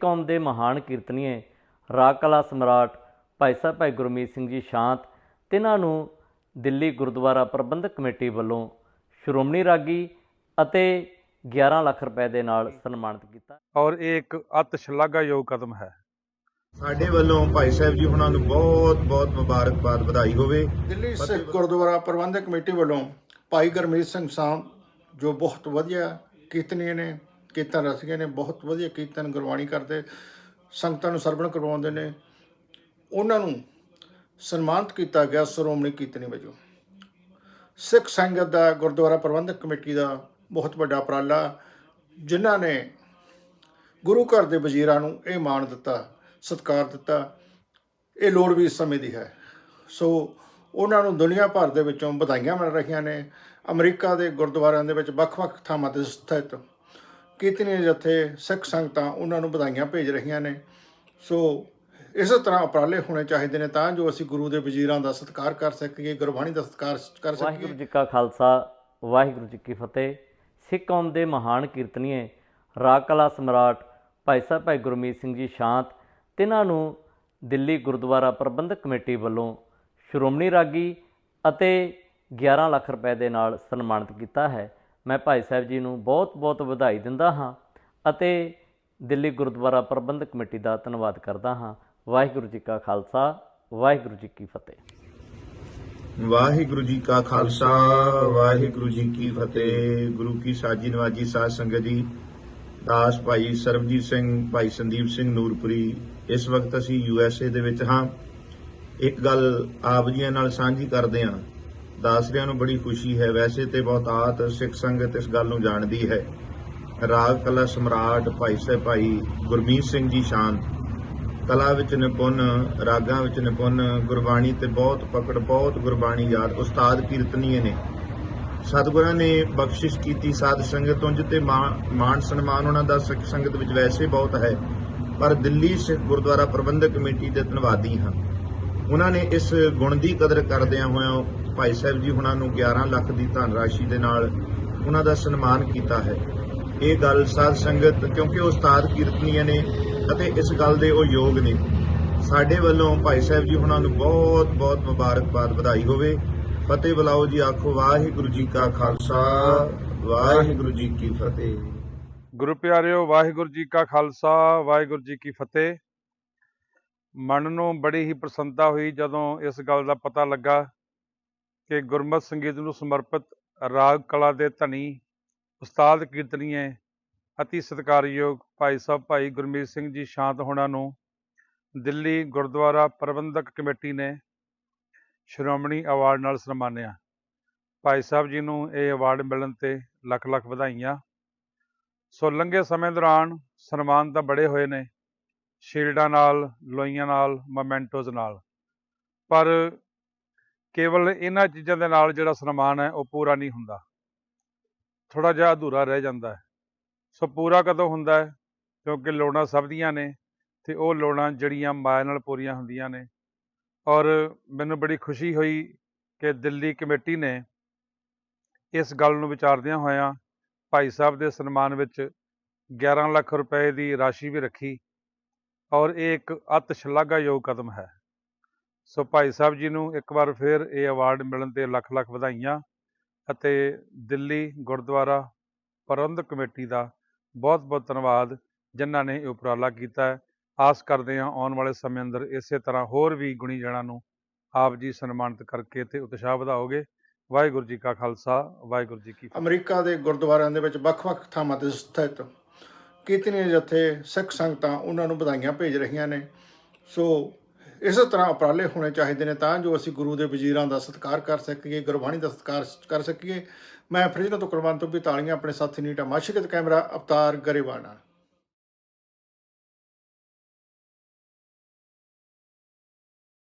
ਕੌਮ ਦੇ ਮਹਾਨ ਕੀਰਤਨੀਏ ਰਾਗ ਕਲਾ ਸਮਰਾਟ ਭਾਈ ਸਾਹਿਬ ਭਾਈ ਗੁਰਮੀਤ ਸਿੰਘ ਜੀ ਸ਼ਾਂਤ ਤਿਨਾਂ ਨੂੰ ਦਿੱਲੀ ਗੁਰਦੁਆਰਾ ਪ੍ਰਬੰਧਕ ਕਮੇਟੀ ਵੱਲੋਂ ਸ਼੍ਰੋਮਣੀ ਰਾਗੀ ਅਤੇ 11 ਲੱਖ ਰੁਪਏ ਦੇ ਨਾਲ ਸਨਮਾਨਿਤ ਕੀਤਾ। ਔਰ ਇਹ ਇੱਕ ਅਤ ਸ਼ਲਾਘਾਯੋਗ ਕਦਮ ਹੈ। ਸਾਡੇ ਵੱਲੋਂ ਭਾਈ ਸਾਹਿਬ ਜੀ ਉਹਨਾਂ ਨੂੰ ਬਹੁਤ ਬਹੁਤ ਮੁਬਾਰਕਬਾਦ ਵਧਾਈ ਹੋਵੇ। ਦਿੱਲੀ ਸਿੱਖ ਗੁਰਦੁਆਰਾ ਪ੍ਰਬੰਧਕ ਕਮੇਟੀ ਵੱਲੋਂ ਭਾਈ ਗਰਮੀਤ ਸਿੰਘ ਸਾਮ ਜੋ ਬਹੁਤ ਵਧੀਆ ਕੀਰਤਨੀਏ ਨੇ ਕੀਰਤਨ ਰਸੀਏ ਨੇ, ਬਹੁਤ ਵਧੀਆ ਕੀਰਤਨ ਗੁਰਬਾਣੀ ਕਰਦੇ, ਸੰਗਤਾਂ ਨੂੰ ਸਰਵਣ ਕਰਵਾਉਂਦੇ ਨੇ। ਉਹਨਾਂ ਨੂੰ ਸਨਮਾਨਿਤ ਕੀਤਾ ਗਿਆ ਸ਼੍ਰੋਮਣੀ ਕੀਰਤਨੀ ਵਜੋਂ। ਸਿੱਖ ਸੰਗਤ ਦਾ ਗੁਰਦੁਆਰਾ ਪ੍ਰਬੰਧਕ ਕਮੇਟੀ ਦਾ ਬਹੁਤ ਵੱਡਾ ਉਪਰਾਲਾ, ਜਿਨ੍ਹਾਂ ਨੇ ਗੁਰੂ ਘਰ ਦੇ ਵਜ਼ੀਰਾਂ ਨੂੰ ਇਹ ਮਾਣ ਦਿੱਤਾ, ਸਤਿਕਾਰ ਦਿੱਤਾ। ਇਹ ਲੋੜ ਵੀ ਇਸ ਸਮੇਂ ਦੀ ਹੈ। ਸੋ ਉਹਨਾਂ ਨੂੰ ਦੁਨੀਆ ਭਰ ਦੇ ਵਿੱਚੋਂ ਵਧਾਈਆਂ ਮਿਲ ਰਹੀਆਂ ਨੇ। ਅਮਰੀਕਾ ਦੇ ਗੁਰਦੁਆਰਿਆਂ ਦੇ ਵਿੱਚ ਵੱਖ-ਵੱਖ ਥਾਵਾਂ ਤੇ ਸਥਿਤ ਕੀਰਤਨੀ ਜਥੇ ਸਿੱਖ ਸੰਗਤਾਂ ਉਹਨਾਂ ਨੂੰ ਵਧਾਈਆਂ ਭੇਜ ਰਹੀਆਂ ਨੇ। ਸੋ ਇਸੇ ਤਰ੍ਹਾਂ ਉਪਰਾਲੇ ਹੋਣੇ ਚਾਹੀਦੇ ਨੇ ਤਾਂ ਜੋ ਅਸੀਂ ਗੁਰੂ ਦੇ ਵਜ਼ੀਰਾਂ ਦਾ ਸਤਿਕਾਰ ਕਰ ਸਕੀਏ, ਗੁਰਬਾਣੀ ਦਾ ਸਤਿਕਾਰ ਕਰ ਵਾਹਿਗੁਰੂ ਜੀ ਕਾ ਖਾਲਸਾ, ਵਾਹਿਗੁਰੂ ਜੀ ਕੀ ਫਤਿਹ। ਸਿੱਖ ਕੌਮ ਦੇ ਮਹਾਨ ਕੀਰਤਨੀਏ ਰਾਗ ਕਲਾ ਸਮਰਾਟ, ਭਾਈ ਸਾਹਿਬ ਭਾਈ ਗੁਰਮੀਤ ਸਿੰਘ ਜੀ ਸ਼ਾਂਤ, ਤਿਨਾਂ ਨੂੰ ਦਿੱਲੀ ਗੁਰਦੁਆਰਾ ਪ੍ਰਬੰਧਕ ਕਮੇਟੀ ਵੱਲੋਂ ਸ਼੍ਰੋਮਣੀ ਰਾਗੀ ਅਤੇ 11 ਲੱਖ ਰੁਪਏ ਦੇ ਨਾਲ ਸਨਮਾਨਿਤ ਕੀਤਾ ਹੈ। ਮੈਂ ਭਾਈ ਸਾਹਿਬ ਜੀ ਨੂੰ ਬਹੁਤ-ਬਹੁਤ ਵਧਾਈ ਦਿੰਦਾ ਹਾਂ ਅਤੇ ਦਿੱਲੀ ਗੁਰਦੁਆਰਾ ਪ੍ਰਬੰਧਕ ਕਮੇਟੀ ਦਾ ਧੰਨਵਾਦ ਕਰਦਾ ਹਾਂ। ਵਾਹਿਗੁਰੂ ਜੀ ਕਾ ਖਾਲਸਾ, ਵਾਹਿਗੁਰੂ ਜੀ ਕੀ ਫਤਿਹ। ਵਾਹਿਗੁਰੂ ਜੀ ਕਾ ਖਾਲਸਾ, ਵਾਹਿਗੁਰੂ ਜੀ ਕੀ ਫਤਿਹ। ਗੁਰੂ ਕੀ ਸਾਜੀ ਨਵਾਜੀ ਸਾਧ ਸੰਗਤ ਜੀ, ਦਾਸ ਭਾਈ ਸਰਬਜੀਤ ਸਿੰਘ, ਭਾਈ ਸੰਦੀਪ ਸਿੰਘ ਨੂਰਪੁਰੀ, ਇਸ ਵਕਤ ਅਸੀਂ ਯੂ ਐਸ ਏ ਦੇ ਵਿੱਚ ਹਾਂ। ਇੱਕ ਗੱਲ ਆਪ ਜੀਆਂ ਨਾਲ ਸਾਂਝੀ ਕਰਦੇ ਹਾਂ। ਦਾਸਰਿਆਂ ਨੂੰ ਬੜੀ ਖੁਸ਼ੀ ਹੈ। ਵੈਸੇ ਤੇ ਬਹੁਤਾਤ ਸਿੱਖ ਸੰਗਤ ਇਸ ਗੱਲ ਨੂੰ ਜਾਣਦੀ ਹੈ। ਰਾਗ, ਕਲਾ, ਸਮਰਾਟ, ਭਾਈ ਸਾਹਿਬ, ਭਾਈ ਗੁਰਮੀਤ ਸਿੰਘ ਜੀ ਸ਼ਾਂਤ ਕਲਾ ਵਿੱਚ ਨਿਪੁੰਨ, ਰਾਗਾਂ ਵਿੱਚ ਨਿਪੁੰਨ, ਗੁਰਬਾਣੀ ਤੇ ਬਹੁਤ ਪਕੜ, ਬਹੁਤ ਗੁਰਬਾਣੀ ਯਾਦ ਉਸਤਾਦ ਕੀਰਤਨੀਏ ਨੇ। ਸਤਿਗੁਰਾਂ ਨੇ ਬਖਸ਼ਿਸ਼ ਕੀਤੀ ਸਾਧ ਸੰਗਤ ਉਂਝ ਤੇ ਮਾਣ ਮਾਣ ਸਨਮਾਨ ਉਹਨਾਂ ਦਾ ਸਿੱਖ ਸੰਗਤ ਵਿੱਚ ਵੈਸੇ ਬਹੁਤ ਹੈ, ਪਰ ਦਿੱਲੀ ਸਿੱਖ ਗੁਰਦੁਆਰਾ ਪ੍ਰਬੰਧਕ ਕਮੇਟੀ ਦੇ ਧੰਨਵਾਦੀ ਹਾਂ। ਉਹਨਾਂ ਨੇ ਇਸ ਗੁਣ ਦੀ ਕਦਰ ਕਰਦਿਆਂ ਹੋਇਆਂ ਭਾਈ ਸਾਹਿਬ ਜੀ ਹੁਣਾਂ ਨੂੰ 11 ਲੱਖ ਦੀ ਧਨ ਰਾਸ਼ੀ ਦੇ ਨਾਲ ਉਹਨਾਂ ਦਾ ਸਨਮਾਨ ਕੀਤਾ ਹੈ। ਇਹ ਗੱਲ ਸਾਧ ਸੰਗਤ, ਕਿਉਂਕਿ ਉਸਤਾਦ ਕੀਰਤਨੀਏ ਨੇ ਅਤੇ ਇਸ ਗੱਲ ਦੇ ਉਹ ਯੋਗ ਨੇ। ਸਾਡੇ ਵੱਲੋਂ ਭਾਈ ਸਾਹਿਬ ਜੀ ਉਹਨਾਂ ਨੂੰ ਬਹੁਤ ਬਹੁਤ ਮੁਬਾਰਕਬਾਦ ਵਧਾਈ ਹੋਵੇ। ਫਤਿਹ ਬੁਲਾਓ ਜੀ, ਆਖੋ ਵਾਹਿਗੁਰੂ ਜੀ ਕਾ ਖਾਲਸਾ, ਵਾਹਿਗੁਰੂ ਜੀ ਕੀ ਫਤਿਹ। ਗੁਰੂ ਪਿਆਰਿਓ, ਵਾਹਿਗੁਰੂ ਜੀ ਕਾ ਖਾਲਸਾ, ਵਾਹਿਗੁਰੂ ਜੀ ਕੀ ਫਤਿਹ। ਮਨ ਨੂੰ ਬੜੀ ਹੀ ਪ੍ਰਸੰਨਤਾ ਹੋਈ ਜਦੋਂ ਇਸ ਗੱਲ ਦਾ ਪਤਾ ਲੱਗਾ ਕਿ ਗੁਰਮਤ ਸੰਗੀਤ ਨੂੰ ਸਮਰਪਿਤ ਰਾਗ ਕਲਾ ਦੇ ਧਨੀ ਉਸਤਾਦ ਕੀਰਤਨੀਏ ਅਤੀ ਸਤਿਕਾਰਯੋਗ ਭਾਈ ਸਾਹਿਬ, ਭਾਈ ਗੁਰਮੀਤ ਸਿੰਘ ਜੀ ਸ਼ਾਂਤ ਹੋਣਾ ਨੂੰ ਦਿੱਲੀ ਗੁਰਦੁਆਰਾ ਪ੍ਰਬੰਧਕ ਕਮੇਟੀ ਨੇ ਸ਼੍ਰੋਮਣੀ ਅਵਾਰਡ ਨਾਲ ਸਨਮਾਨਿਆ। ਭਾਈ ਸਾਹਿਬ ਜੀ ਨੂੰ ਇਹ ਅਵਾਰਡ ਮਿਲਣ ਤੇ ਲੱਖ ਲੱਖ ਵਧਾਈਆਂ। ਸੋ ਲੰਘੇ ਸਮੇਂ ਦੌਰਾਨ ਸਨਮਾਨ ਤਾਂ ਬੜੇ ਹੋਏ ਨੇ, ਸ਼ੀਲਡਾਂ ਨਾਲ ਲੋਈਆਂ ਨਾਲ, ਮੋਮੈਂਟੋਜ਼ ਨਾਲ। ਪਰ ਕੇਵਲ ਇਹਨਾਂ ਚੀਜ਼ਾਂ ਦੇ ਨਾਲ ਜਿਹੜਾ ਸਨਮਾਨ ਹੈ, ਉਹ ਪੂਰਾ ਨਹੀਂ ਹੁੰਦਾ। ਥੋੜਾ ਜਿਹਾ ਅਧੂਰਾ ਰਹਿ ਜਾਂਦਾ ਹੈ। ਸੋ ਪੂਰਾ ਕਦੋਂ ਹੁੰਦਾ ਹੈ? ਕਿਉਂਕਿ ਲੋੜਾਂ ਸਭ ਦੀਆਂ ਨੇ ਤੇ ਉਹ ਲੋੜਾਂ ਜਿਹੜੀਆਂ ਮਾਇਆ ਨਾਲ ਪੂਰੀਆਂ ਹੁੰਦੀਆਂ ਨੇ। ਔਰ ਮੈਨੂੰ ਬੜੀ ਖੁਸ਼ੀ ਹੋਈ ਕਿ ਦਿੱਲੀ ਕਮੇਟੀ ਨੇ ਇਸ ਗੱਲ ਨੂੰ ਵਿਚਾਰਦਿਆਂ ਹੋਇਆਂ ਭਾਈ ਸਾਹਿਬ ਦੇ ਸਨਮਾਨ ਵਿੱਚ 11 ਲੱਖ ਰੁਪਏ ਦੀ ਰਾਸ਼ੀ ਵੀ ਰੱਖੀ। ਔਰ ਇਹ ਇੱਕ ਅਤ ਸ਼ਲਾਘਾਯੋਗ ਕਦਮ ਹੈ। ਸੋ ਭਾਈ ਸਾਹਿਬ ਜੀ ਨੂੰ ਇੱਕ ਵਾਰ ਫਿਰ ਇਹ ਅਵਾਰਡ ਮਿਲਣ ਤੇ ਲੱਖ ਲੱਖ ਵਧਾਈਆਂ ਅਤੇ ਦਿੱਲੀ, ਗੁਰਦੁਆਰਾ, ਪ੍ਰਬੰਧਕ ਕਮੇਟੀ ਦਾ ਬਹੁਤ ਬਹੁਤ ਧੰਨਵਾਦ, ਜਿਨ੍ਹਾਂ ਨੇ ਇਹ ਉਪਰਾਲਾ ਕੀਤਾ ਹੈ। ਆਸ ਕਰਦੇ ਹਾਂ ਆਉਣ ਵਾਲੇ ਸਮੇਂ ਅੰਦਰ ਇਸੇ ਤਰ੍ਹਾਂ ਹੋਰ ਵੀ ਗੁਣੀ ਜਣਾਂ ਨੂੰ ਆਪ ਜੀ ਸਨਮਾਨਿਤ ਕਰਕੇ ਤੇ ਉਤਸ਼ਾਹ ਵਧਾਓਗੇ। ਵਾਹਿਗੁਰੂ ਜੀ ਕਾ ਖਾਲਸਾ, ਵਾਹਿਗੁਰੂ ਜੀ ਕੀ ਫਤਿਹ। ਅਮਰੀਕਾ ਦੇ ਗੁਰਦੁਆਰਿਆਂ ਦੇ ਵਿੱਚ ਵੱਖ-ਵੱਖ ਥਾਵਾਂ ਤੇ ਸਥਿਤ ਕੀਰਤਨੀ ਜਥੇ ਸਿੱਖ ਸੰਗਤਾਂ ਉਹਨਾਂ ਨੂੰ ਵਧਾਈਆਂ ਭੇਜ ਰਹੀਆਂ ਨੇ। ਸੋ ਇਸੇ ਤਰ੍ਹਾਂ ਉਪਰਾਲੇ ਹੋਣੇ ਚਾਹੀਦੇ ਨੇ ਤਾਂ ਜੋ ਅਸੀਂ ਗੁਰੂ ਦੇ ਵਜ਼ੀਰਾਂ ਦਾ ਸਤਿਕਾਰ ਕਰ ਸਕੀਏ, ਗੁਰਬਾਣੀ ਦਾ ਸਤਿਕਾਰ ਕਰ ਸਕੀਏ। ਮੈਂ ਫਰਿਜ਼ਨੋ ਤੋਂ ਕੁਲਵੰਤ ਤੋਂ ਵੀ ਤਾਲੀਆਂ ਆਪਣੇ ਸਾਥੀ ਨੀਟਾ ਮਾਸ਼ਿਕਤ ਕੈਮਰਾ ਅਵਤਾਰ ਗਰੇਵਾਲ ਨਾਲ।